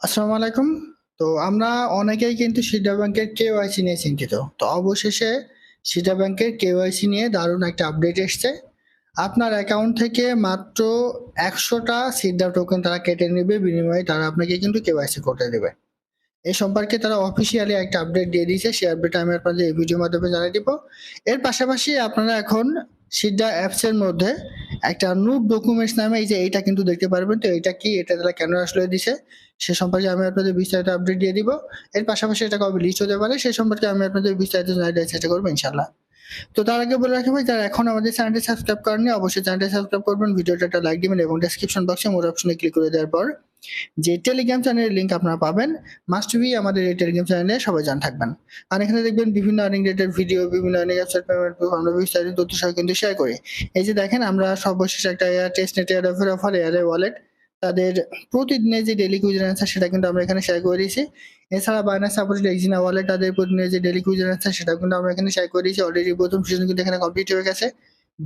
আসসালামু আলাইকুম। তো আমরা অনেকেই কিন্তু সিডা ব্যাংকের কেওয়াইসি নিয়ে চিন্তিত। তো অবশেষে সিডা ব্যাংকের কেওয়াইসি নিয়ে দারুণ একটা আপডেট এসছে। আপনার অ্যাকাউন্ট থেকে মাত্র একশোটা সিডা টোকেন তারা কেটে নেবে, বিনিময়ে তারা আপনাকে কিন্তু কেওয়াইসি করতে দেবে। এই সম্পর্কে তারা অফিসিয়ালি একটা আপডেট দিয়ে দিয়েছে। সেই আপডেট আমি আপনাদের এই ভিডিওর মাধ্যমে জানিয়ে দিব। এর পাশাপাশি আপনারা এখন সিডা অ্যাপসের মধ্যে একটা নুট ডকুমেন্টস নামে, এই যে এইটা কিন্তু দেখতে পারবেন, তো এটা কি, এটা তারা কেন আসলে দিছে সে সম্পর্কে আমি আপনাদের বিস্তারিত আপডেট দিয়ে দিব। এর পাশাপাশি এটা কবে লিস্ট হতে পারে, সে সম্পর্কে আমি আপনাদের বিস্তারিত জানিয়ে দেওয়ার চেষ্টা করব ইনশাল্লাহ তো তার আগে বলে রাখি ভাই, যারা এখন আমাদের চ্যানেলটি সাবস্ক্রাইব করেনি অবশ্যই চ্যানেলটি সাবস্ক্রাইব করবেন, ভিডিওটা একটা লাইক দিবেন এবং ডেসক্রিপশন বক্সে মোর অপশনে ক্লিক করে দেওয়ার পর যে টেলিগ্রাম চ্যানেলের লিঙ্ক আপনারা পাবেন মাস্ট বি আমাদের এই টেলিগ্রাম চ্যানেলে সবাই জান থাকবেন। আর এখানে দেখবেন বিভিন্ন আর্নিং রিলেটেড ভিডিও বিভিন্ন আর্নিং ওয়েবসাইট পেমেন্ট আমরা বিস্তারিত তথ্য সহ কিন্তু শেয়ার করি। এই যে দেখেন, আমরা সর্বশেষ একটা air test net air offer offer এয়ারে wallet তাদের প্রতিদিনের যে ডেলি কুইজের অ্যান্সার সেটা কিন্তু আমরা এখানে শেয়ার করে দিয়েছি। এছাড়া বাইনাস সাপোর্টেড এক্সিনা ওয়ালেট তাদের প্রতিদিনের যে ডেলি কুইজের অ্যান্সার সেটা কিন্তু আমরা এখানে শেয়ার করে দিয়েছি। অলরেডি প্রথম সিজন কিন্তু এখানে কমপ্লিট হয়ে গেছে।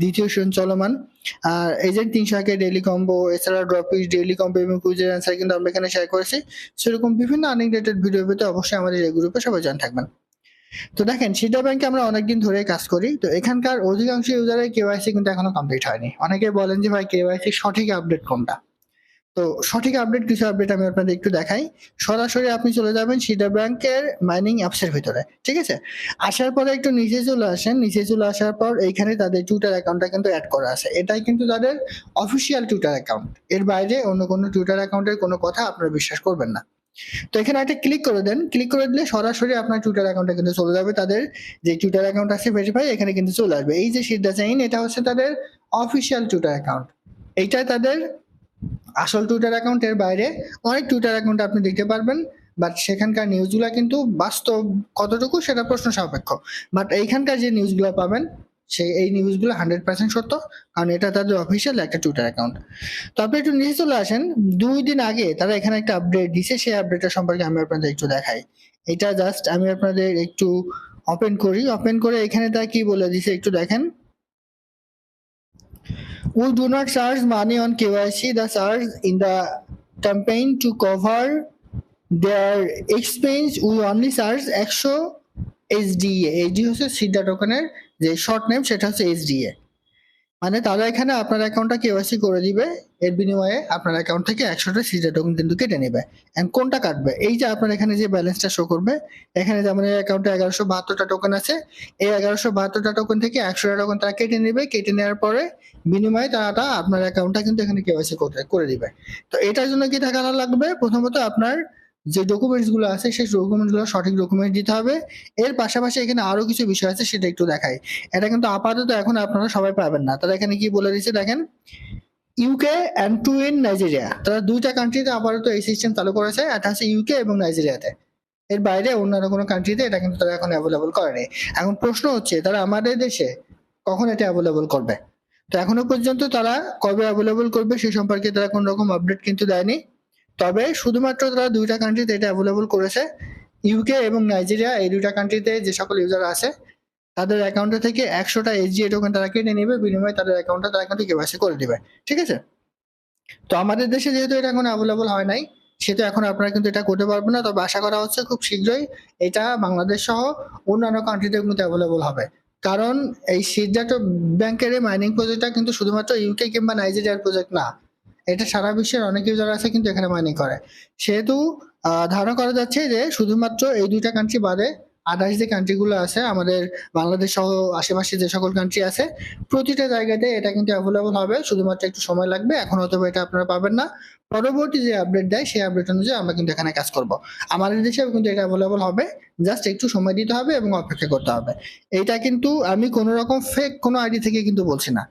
দ্বিতীয় সিজন চলমান। আর এজেন্ট তিনশো একের ডেলি কম্বো এছাড়া ড্রপিস ডেলি কম্বো এবং কুইজের অ্যান্সার কিন্তু আমরা এখানে শেয়ার করেছি। সেরকম বিভিন্ন আর্নিং রিলেটেড ভিডিও পেতে অবশ্যই আমাদের এই গ্রুপে সবাই জান থাকবেন। তো দেখেন সিটা ব্যাংকে আমরা অনেকদিন ধরে কাজ করি। তো এখানকার অধিকাংশ ইউজারের কেওয়াইসি কিন্তু এখনও কমপ্লিট হয়নি। অনেকে বলেন যে, ভাই কেওয়াইসি সঠিক আপডেট কোনটা? তো সঠিক আপডেট কিছু আপডেট আমি আপনাদের একটু দেখাই। সরাসরি আপনি চলে যাবেন সিডা ব্যাংকের মাইনিং অ্যাপসের ভিতরে, ঠিক আছে? আসার পরে একটু নিচে চলে আসেন। নিচে চলে আসার পর এইখানে তাদের টুইটার অ্যাকাউন্টটা কিন্তু অ্যাড করা আছে। এটাই কিন্তু তাদের অফিসিয়াল টুইটার অ্যাকাউন্ট এর বাইরে অন্য কোনো টুইটার অ্যাকাউন্টের কোনো কথা আপনারা বিশ্বাস করবেন না। তো এখানে একটা ক্লিক করে দেন। ক্লিক করে দিলে সরাসরি আপনার টুইটার অ্যাকাউন্টে কিন্তু চলে যাবে। তাদের যে টুইটার অ্যাকাউন্ট আছে ভেরিফাই এখানে কিন্তু চলে আসবে। এই যে সিদ্ধা চাইন এটা হচ্ছে তাদের অফিসিয়াল টুইটার অ্যাকাউন্ট এইটাই তাদের আসল টুইটার অ্যাকাউন্টের বাইরে অনেক টুইটার অ্যাকাউন্ট আপনি দেখতে পারবেন বাট সেখানকার নিউজগুলো কিন্তু বাস্তব কতটুকু সেটা প্রশ্ন সাপেক্ষ। বাট এইখানকার যে নিউজগুলো পাবেন, সেই এই নিউজগুলো হান্ড্রেড পার্সেন্ট সত্য, কারণ এটা তাদের অফিসিয়াল একটা টুইটার অ্যাকাউন্ট তো আপনি একটু নিচে চলে আসেন, দুই দিন আগে তারা এখানে একটা আপডেট দিছে, সেই আপডেটটা সম্পর্কে আমি আপনাদের একটু দেখাই। এটা জাস্ট আমি আপনাদের একটু ওপেন করি ওপেন করে এখানে তা কি বলে দিছে একটু দেখেন। We do not charge money on KYC. The charge in the campaign to cover their expense. We only charge একশো SDA. SDA হচ্ছে সিদ্ধা টোকেনের যে শর্ট নেম সেটা হচ্ছে SDA. মানে তারা এখানে আপনার অ্যাকাউন্টটা কেওয়াইসি করে দিবে, এর বিনিময়ে আপনার অ্যাকাউন্ট থেকে একশোটা সিডা টোকেন কিন্তু কেটে নেবে। এন্ড কোনটা কাটবে? এই যে আপনার এখানে যে ব্যালেন্সটা শো করবে, এখানে যেমন এই অ্যাকাউন্টে এগারোশো বাহাত্তরটা টোকেন আছে, এই এগারোশো বাহাত্তরটা টোকেন থেকে একশোটা টোকেন তারা কেটে নেবে। কেটে নেওয়ার পরে বিনিময়ে তারা আপনার অ্যাকাউন্টটা কিন্তু এখানে কেওয়াইসি করতে, করে দিবে। তো এটার জন্য কি টাকা লাগবে? প্রথমত আপনার যে ডকুমেন্টসগুলো আছে, সেই ডকুমেন্টসগুলো সঠিক ডকুমেন্ট দিতে হবে। এর পাশাপাশি এখানে আরও কিছু বিষয় আছে, সেটা একটু দেখাই। এটা কিন্তু আপাতত এখন আপনারা সবাই পাবেন না। তারা এখানে কি বলে দিচ্ছে দেখেন? UK and to in Nigeria তারা দুইটা কান্ট্রিতে আপাতত এই সিস্টেম চালু করেছে। এটা হচ্ছে ইউকে এবং নাইজেরিয়াতে এর বাইরে অন্যান্য কোনো কান্ট্রিতে এটা কিন্তু তারা এখন অ্যাভেলেবল করেনি। এখন প্রশ্ন হচ্ছে, তারা আমাদের দেশে কখন এটা অ্যাভেলেবল করবে? তো এখনও পর্যন্ত তারা কবে অ্যাভেলেবল করবে, সে সম্পর্কে তারা কোনো রকম আপডেট কিন্তু দেয়নি। তবে শুধুমাত্র তারা দুইটা কান্ট্রিতে এটা অ্যাভেলেবল করেছে ইউকে এবং নাইজেরিয়া এই দুইটা কান্ট্রিতে যে সকল ইউজার আছে, তাদের অ্যাকাউন্টে থেকে একশোটা এসজিএ টোকেন তারা কেটে নেবে, বিনিময়ে তাদের অ্যাকাউন্টটা তারা কিন্তু কেওয়াইসি করে দিবে, ঠিক আছে? তো আমাদের দেশে যেহেতু এটা এখন অ্যাভেলেবল হয় নাই, সেহেতু এখন আপনারা কিন্তু এটা করতে পারবেন না, তবে আশা করা হচ্ছে খুব শীঘ্রই এটা বাংলাদেশ সহ অন্যান্য কান্ট্রিতে কিন্তু অ্যাভেলেবল হবে। কারণ এই সিডাট ব্যাংকের মাইনিং প্রজেক্টটা কিন্তু শুধুমাত্র ইউকে কিংবা নাইজেরিয়ার প্রজেক্ট না এটা সারা বিশ্বের অনেক ইউজার আছে কিন্তু এখানে মাইনিং করে। সেহেতু ধারণা করা যাচ্ছে যে শুধুমাত্র এই দুইটা কান্ট্রি বাদে আদার্স যে কান্ট্রিগুলো আছে, আমাদের বাংলাদেশ সহ আশেপাশে যে সকল কান্ট্রি আছে, প্রতিটা জায়গাতে এটা কিন্তু অ্যাভেলেবল হবে। শুধুমাত্র একটু সময় লাগবে। এখন হয়তো এটা আপনারা পাবেন না। পরবর্তী যে আপডেট দেয়, সেই আপডেট অনুযায়ী আমরা কিন্তু এখানে কাজ করব। আমাদের দেশেও কিন্তু এটা অ্যাভেলেবল হবে। জাস্ট একটু সময় দিতে হবে এবং অপেক্ষা করতে হবে। এইটা কিন্তু আমি কোনো রকম ফেক কোনো আইডি থেকে কিন্তু বলছি না।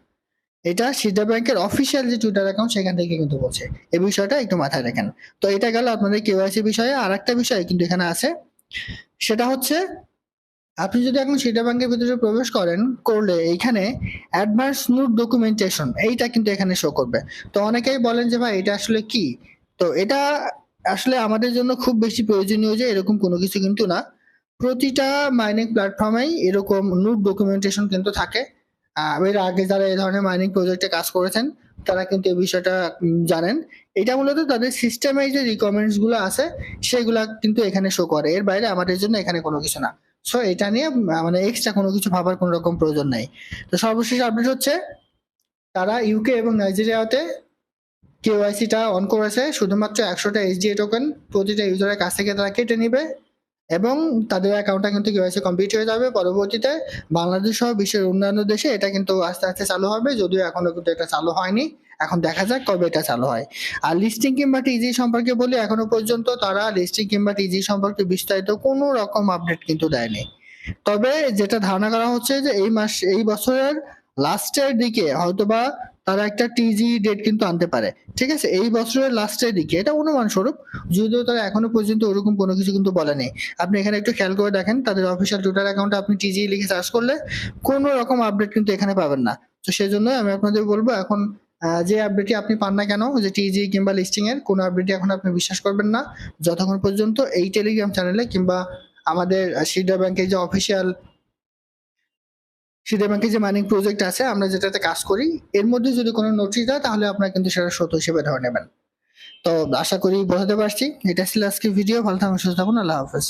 এটা সিডা ব্যাংকের অফিসিয়াল যে টুইটার অ্যাকাউন্ট সেখান থেকে কিন্তু বলছে। এই বিষয়টা একটু মাথায় রাখেন। তো এটা গেল আপনাদের কেওয়াইসি বিষয়ে। আর একটা বিষয় কিন্তু এখানে আছে। সেটা হচ্ছে, আপনি যদি এখন সিডা ব্যাংকের ভিতরে প্রবেশ করেন, করলে এইখানে অ্যাডভান্স নোট ডকুমেন্টেশন এইটা কিন্তু এখানে শো করবে। তো অনেকেই বলেন যে, ভাই, এটা আসলে কি? তো এটা আসলে আমাদের জন্য খুব বেশি প্রয়োজনীয় যে এরকম কোনো কিছু কিন্তু না। প্রতিটা মাইনিং প্ল্যাটফর্মেই এরকম নোট ডকুমেন্টেশন কিন্তু থাকে। এর আগে যারা এই ধরনের মাইনিং প্রজেক্টে কাজ করেছেন, তারা কিন্তু এই বিষয়টা জানেন। এটা মূলত তাদের সিস্টেমে যে রিকমেন্ডসগুলো আছে, সেগুলা কিন্তু এখানে শো করে। এর বাইরে আমাদের জন্য এখানে কোনো কিছু না। সো এটা নিয়ে মানে এক্সট্রা কোনো কিছু ভাবার কোনো রকম প্রয়োজন নাই। তো সর্বশেষ আপডেট হচ্ছে, তারা ইউকে এবং নাইজেরিয়াতে কেওয়াইসিটা অন করেছে। শুধুমাত্র একশোটা এইচডিএ টোকেন প্রতিটা ইউজারের কাছ থেকে তারা কেটে নিবে। এবং তাদের অ্যাকাউন্টটা কিন্তু কেওয়াইসি কমপ্লিট হয়ে যাবে। পরবর্তীতে বাংলাদেশ সহ বিশ্বের অন্যান্য দেশে এটা কিন্তু আস্তে আস্তে চালু হবে। যদিও এখনও কিন্তু এটা চালু হয়নি। এখন দেখা যাক কবে এটা চালু হয়। আর লিস্টিং কিংবা টিজি সম্পর্কে বলি, এখনও পর্যন্ত তারা লিস্টিং কিংবা টিজি সম্পর্কে বিস্তারিত কোনো রকম আপডেট কিন্তু দেয়নি। তবে যেটা ধারণা করা হচ্ছে যে এই মাস, এই বছরের লাস্টের দিকে হয়তোবা তারা একটা টিজি ডেট কিন্তু আনতে পারে। ঠিক আছে? এই বছরের লাস্টের দিকে। এটা অনুমান স্বরূপ যদিও তারা এখনও পর্যন্ত ওরকম কোনো কিছু কিন্তু বলেনি আপনি এখানে একটু খেয়াল করে দেখেন, তাদের অফিসিয়াল টুইটার অ্যাকাউন্টে আপনি টিজি লিখে সার্চ করলে কোনো রকম আপডেট কিন্তু এখানে পাবেন না। তো সেই জন্য আমি আপনাদের বলব, এখন যে আপডেটটি আপনি পান না কেন, যে টিজি কিংবা লিস্টিং এর, কোনো আপডেটই এখন আপনি বিশ্বাস করবেন না। যতক্ষণ পর্যন্ত এই টেলিগ্রাম চ্যানেলে কিংবা আমাদের সিডা ব্যাংকের যে অফিসিয়াল সিডা ব্যাংকে যে মাইনিং প্রজেক্ট আছে, আমরা যেটাতে কাজ করি, এর মধ্যে যদি কোনো নোটিশ দেয়, তাহলে আপনারা কিন্তু সেটা সত্য হিসেবে ধরে নেবেন। তো আশা করি বোঝাতে পারছি। এটা ছিল আজকে ভিডিও ভালো থাকুন, সুস্থ থাকুন। আল্লাহ হাফেজ।